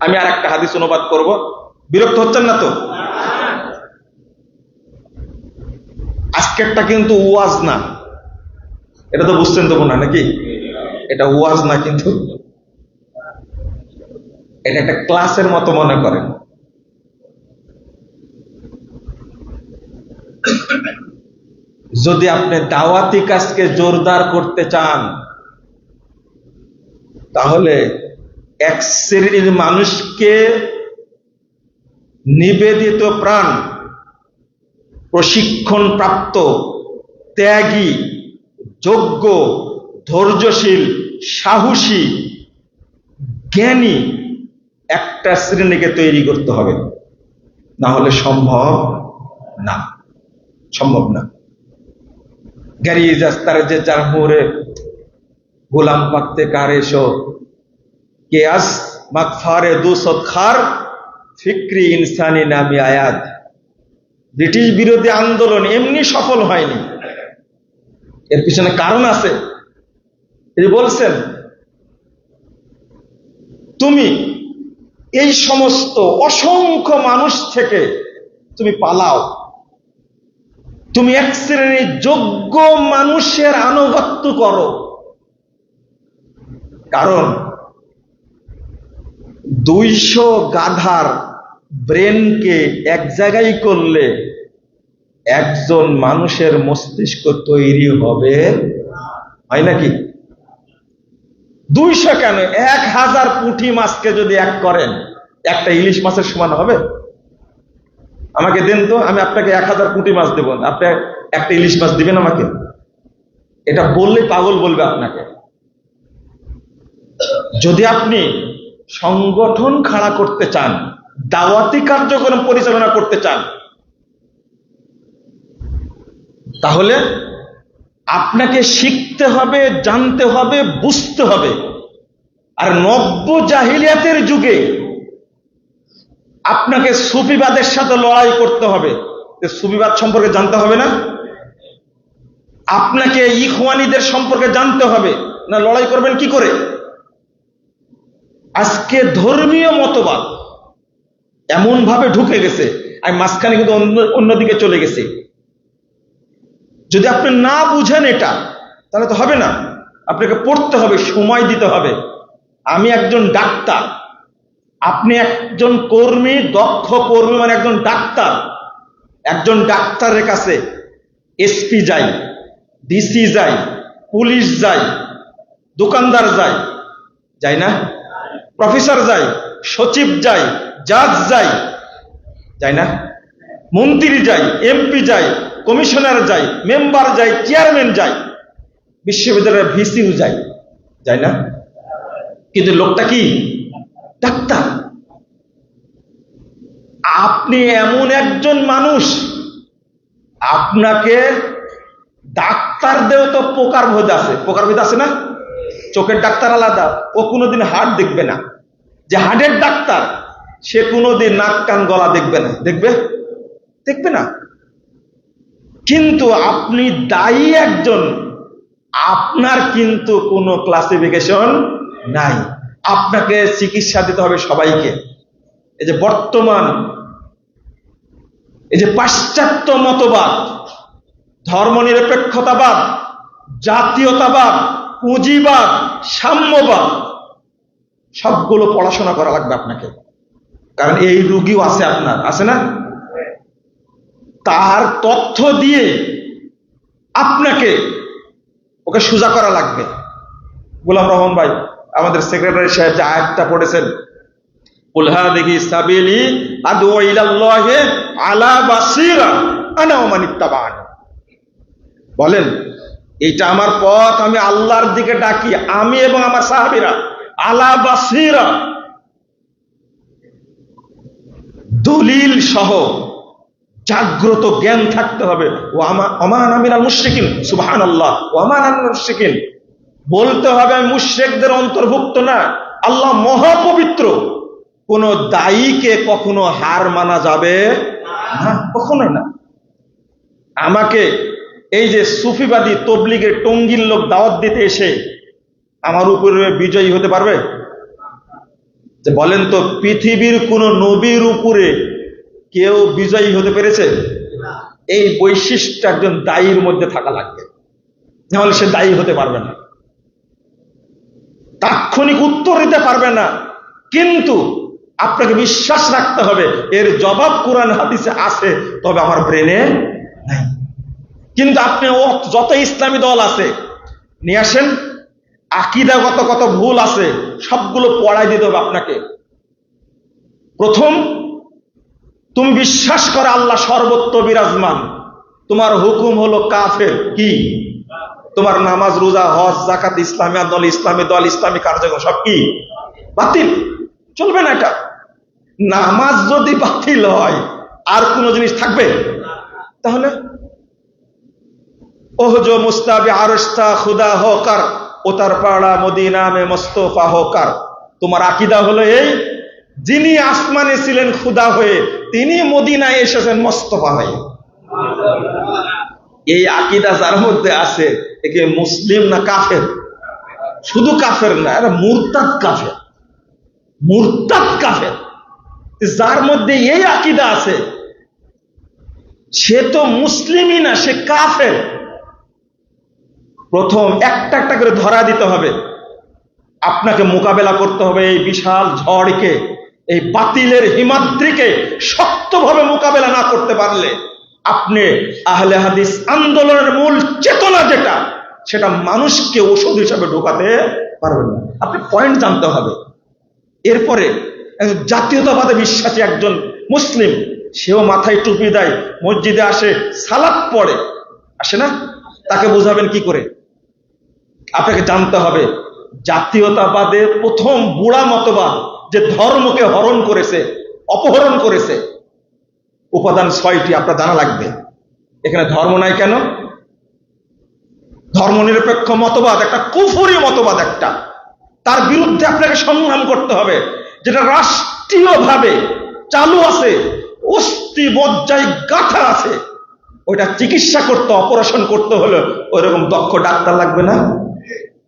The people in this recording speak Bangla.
আমি আর একটা হাদিস অনুবাদ করব। বিরক্ত হচ্ছেন না তো? আজকেরটা কিন্তু ওয়াজ না। এটা তো বুঝছেন তো না নাকি? এটা ওয়াজ না কিন্তু। এটা একটা ক্লাসের মতো মনে করেন। যদি আপনি দাওয়াতি কাজকে জোরদার করতে চান, তাহলে এক শ্রেণির মানুষকে নিবেদিত প্রাণ প্রশিক্ষণ প্রাপ্ত ত্যাগী, যোগ্য, ধৈর্যশীল, সাহসী, জ্ঞানী একটা শ্রেণীকে তৈরি করতে হবে। না হলে সম্ভব না। সম্ভব না। যাস্তার যে চারমুরে গোলাম পাকতে কার এসো কে মাকফারে খার ফিক্রি ইনসানি নামি আয়াত। ব্রিটিশ বিরোধী আন্দোলন এমনি সফল হয়নি। এর পিছনে কারণ আছে। তিনি বলছেন, তুমি এই সমস্ত অসংখ্য মানুষ থেকে তুমি পালাও। তুমি এক শ্রেণির যোগ্য মানুষের আনুগত্য করো। কারণ দুইশো গাধার ব্রেনকে এক জায়গায় করলে একজন মানুষের মস্তিষ্ক তৈরি হবে। হয় নাকি? দুইশো কেন? এক হাজার পুঁটি মাছকে যদি এক করেন, একটা ইলিশ মাছের সমান হবে? আমাকে দেন তো, আমি আপনাকে এক হাজার পুঁটি মাছ দেবো। আপনি একটা ইলিশ মাছ দিবেন আমাকে? এটা বললে পাগল বলবে আপনাকে। যদি আপনি সংগঠন খাড়া করতে চান, দাওয়াতি কার্যক্রম পরিচালনা করতে চান, তাহলে আপনাকে শিখতে হবে, জানতে হবে, বুঝতে হবে। আর নব্য জাহিলিয়াতের যুগে আপনাকে সুফিবাদের সাথে লড়াই করতে হবে। সুফিবাদ সম্পর্কে জানতে হবে না? আপনাকে ইখওয়ানিদের সম্পর্কে জানতে হবে। না, লড়াই করবেন কি করে? আজকে ধর্মীয় মতবাদ এমন ভাবে ঢুকে গেছে আর মাঝখানে কিন্তু অন্য, অন্যদিকে চলে গেছে। যদি আপনি না বুঝেন এটা, তাহলে তো হবে না। আপনাকে পড়তে হবে, সময় দিতে হবে। আমি একজন ডাক্তার। আপনি একজন কর্মী, দক্ষ কর্মী মানে একজন ডাক্তার। একজন ডাক্তারের কাছে এসপি যাই, ডিসি যাই, পুলিশ যাই, দোকানদার যাই যাই না? প্রফেসর যাই, সচিব যাই, জাজ যাই যাই না? মন্ত্রী যাই এমপি যাই, কমিশনার যাই, মেম্বার যাই, চেয়ারম্যান যাই, বিশ্ববিদ্যালয়ের ভিসিউ যাই যাই না? কিন্তু লোকটা কি? ডাক্তার। আপনি এমন একজন মানুষ, আপনাকে ডাক্তার ডাক্তারদেরও তো পোকার ভোজ আছে। পোকার ভোজ আছে না? চোখের ডাক্তার আলাদা, ও কোনোদিন হার্ট দেখবে না। যে হার্টের ডাক্তার, সে কোনোদিন নাক, কান, গলা দেখবে না। দেখবে? দেখবে না। কিন্তু আপনি দায়ী একজন, আপনার কিন্তু কোনো ক্লাসিফিকেশন নাই। আপনাকে চিকিৎসা দিতে হবে সবাইকে। এই যে বর্তমান, এই যে পাশ্চাত্য মতবাদ, ধর্মনিরপেক্ষতাবাদ, জাতীয়তাবাদ পুঁজিবাদ, সাম্যবাদ, সবগুলো পড়াশোনা করা লাগবে আপনাকে। কারণ এই রুগীও আছে আপনার, আছে না? তার তথ্য দিয়ে আপনাকে ওকে সোজা করা লাগবে। গোলাম রহমান ভাই, আমাদের সেক্রেটারি সাহেব যে আয়াতটা পড়েছেন বলেন এটা আমার পথ, আমি আল্লাহর দিকে ডাকি, আমি এবং আমার সাহাবীরা। আলা বাসিরা। দলিল সহ জাগ্রত জ্ঞান থাকতে হবে। ও অমান আমিনাল মুশরিকিন সুবহান আল্লাহ ও আমান আমিনাল মুশরিকিন। বলতে হবে আমি মুশরিকদের অন্তর্ভুক্ত না। আল্লাহ মহাপবিত্র। কোন দায়ীকে কখনো হার মানা যাবে না, কখনোই না। আমাকে এই যে সুফিবাদী তবলিগের টঙ্গির লোক দাওয়াত দিতে এসে আমার উপরে বিজয়ী হতে পারবে? যে বলেন তো, পৃথিবীর কোন নবীর উপরে কেউ বিজয়ী হতে পেরেছে? এই বৈশিষ্ট্য একজন দায়ীর মধ্যে থাকা লাগবে। নাহলে সে দায়ী হতে পারবে না। তাৎক্ষণিক উত্তর দিতে পারবে না। কিন্তু আপনাকে বিশ্বাস রাখতে হবে, এর জবাব কোরআন হাদিসে আছে, তবে আমার ব্রেনে নাই। কিন্তু আপনি ও যত ইসলামী দল আছে, নিয়ে আসেন, আকিদাগত কত ভুল আছে, সবগুলো পড়াই দিতে হবে আপনাকে। প্রথম, তুমি বিশ্বাস করে আল্লাহ সর্বত্র বিরাজমান। তোমার হুকুম হলো কাফের। কি? তোমার নামাজ, রোজা, হজ জাকাত ইসলামী দল ইসলামী দল, ইসলামী কার্যক্রম, সব কি? বাতিল। চলবে না এটা। নামাজ যদি বাতিল হয়, আর কোন জিনিস থাকবে? তাহলে ওহজো মুস্তাবি আরস্তা খুদা হকার, ও তার পাড়া মদিনা মে মোস্তফা হকার। তোমার আকিদা হলো এই, যিনি আসমানে ছিলেন খুদা হয়ে, তিনি মদিনায় এসেছেন মোস্তফা হয়ে। এই আকিদা যার মধ্যে আছে একে মুসলিম না কাফের? শুধু কাফের না, এরা মুরতাদ কাফের। মুরতাদ কাফের। যার মধ্যে এই আকিদা আছে, সে তো মুসলিমই না, সে কাফের। প্রথম একটা একটা করে ধরা দিতে হবে। আপনাকে মোকাবেলা করতে হবে এই বিশাল ঝড়কে, এই বাতিলের হিমাদ্রিকে শক্তভাবে মোকাবেলা না করতে পারলে আপনি আহলে হাদিস আন্দোলনের মূল চেতনা যেটা, সেটা মানুষকে ওষুধ হিসাবে ঢোকাতে পারবেন না। আপনি পয়েন্ট জানতে হবে। এরপরে জাতীয়তাবাদে বিশ্বাসী একজন মুসলিম, সেও মাথায় টুপি দেয়, মসজিদে আসে সালাদ পড়ে। আসে না? তাকে বোঝাবেন কি করে? আপনাকে জানতে হবে জাতীয়তাবাদের প্রথম বুড়া মতবাদ যে ধর্মকে হরণ করেছে, অপহরণ করেছে, উপাদান ছয়টি আপনার জানা লাগবে। এখানে ধর্ম নাই কেন? ধর্মনিরপেক্ষ মতবাদ একটা কুফুরি মতবাদ একটা। তার বিরুদ্ধে আপনাকে সংগ্রাম করতে হবে, যেটা রাষ্ট্রীয়ভাবে চালু আছে অস্থি বজ্জায় গাথা আছে। ওইটা চিকিৎসা করতে, অপারেশন করতে হলে ওইরকম দক্ষ ডাক্তার লাগবে না।